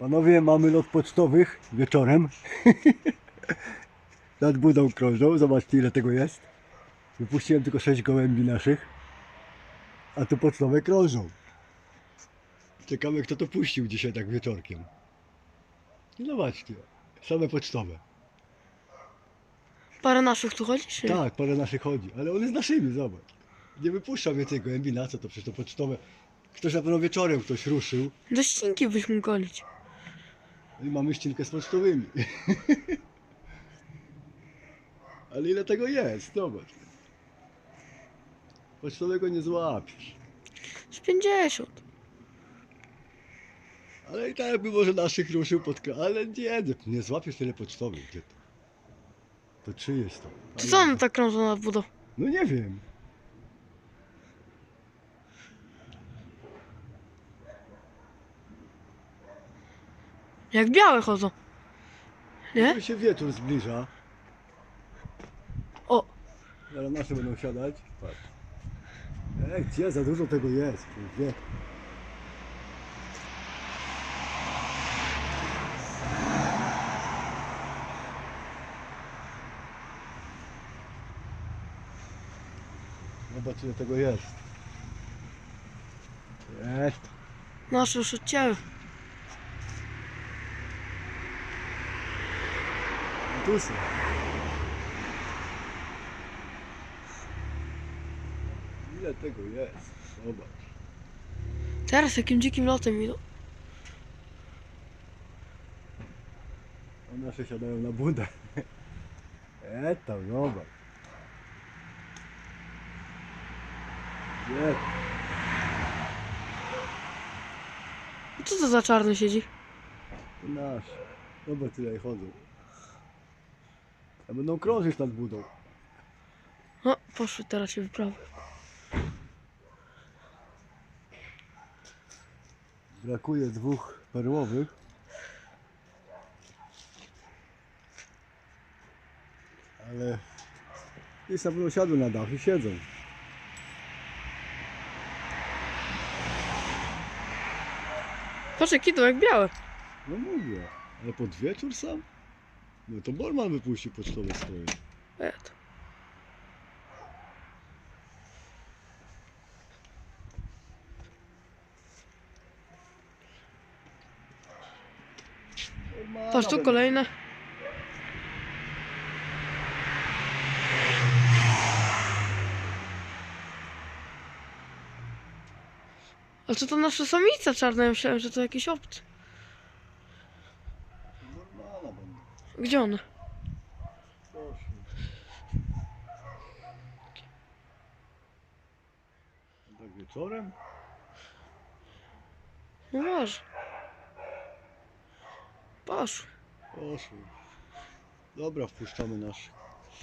Panowie, mamy lot pocztowych wieczorem. Nad budą krążą. Zobaczcie ile tego jest. Wypuściłem tylko 6 gołębi naszych. A tu pocztowe krążą. Ciekawe kto to puścił dzisiaj tak wieczorkiem. I Zobaczcie. Same pocztowe. Parę naszych tu chodzi, czy? Tak, parę naszych chodzi, ale one z naszymi, zobacz. Nie wypuszczam więcej gołębi, na co to przecież to pocztowe. Ktoś na pewno wieczorem ktoś ruszył Do ścinki byś mógł i mamy ścinkę z pocztowymi. ale ile tego jest, zobacz. Pocztowego nie złapiesz. Z 50. Ale i tak by może naszych ruszył pod kra- ale nie, nie, nie złapiesz tyle pocztowych, gdzie to? To czyjeś to. To Ale- co one tak krążą nad budą? No nie wiem. Jak białe chodzą. Nie? Tu się wieczór zbliża. O, Zaraz nasze będą siadać. Patrz. Ej, gdzie za dużo tego jest? Wie. Zobacz ile tego jest. Jest. nasze już odcięły. Są. Ile tego jest? Zobacz. Teraz jakim dzikim lotem idą. A nasze siadają na budę. E tam, zobacz. Gdzie? Co to za czarny siedzi? To nasze. Zobacz ich chodzą. A będą krążyć nad budą. O, poszły teraz się wyprawy. Brakuje dwóch perłowych. Ale na pewno siadły na dach i siedzą. Patrz jak idą, jak białe. No mówię. Ale pod wieczór sam? No to Borman wypuścił pocztowe swoje. Et. Patrz tu kolejne. Ale co to nasza samica czarna? Ja myślałem, że to jakiś obcy. Normala będą. Gdzie. A tak wieczorem? No może. Poszły. Proszę. Dobra, wpuszczamy naszych.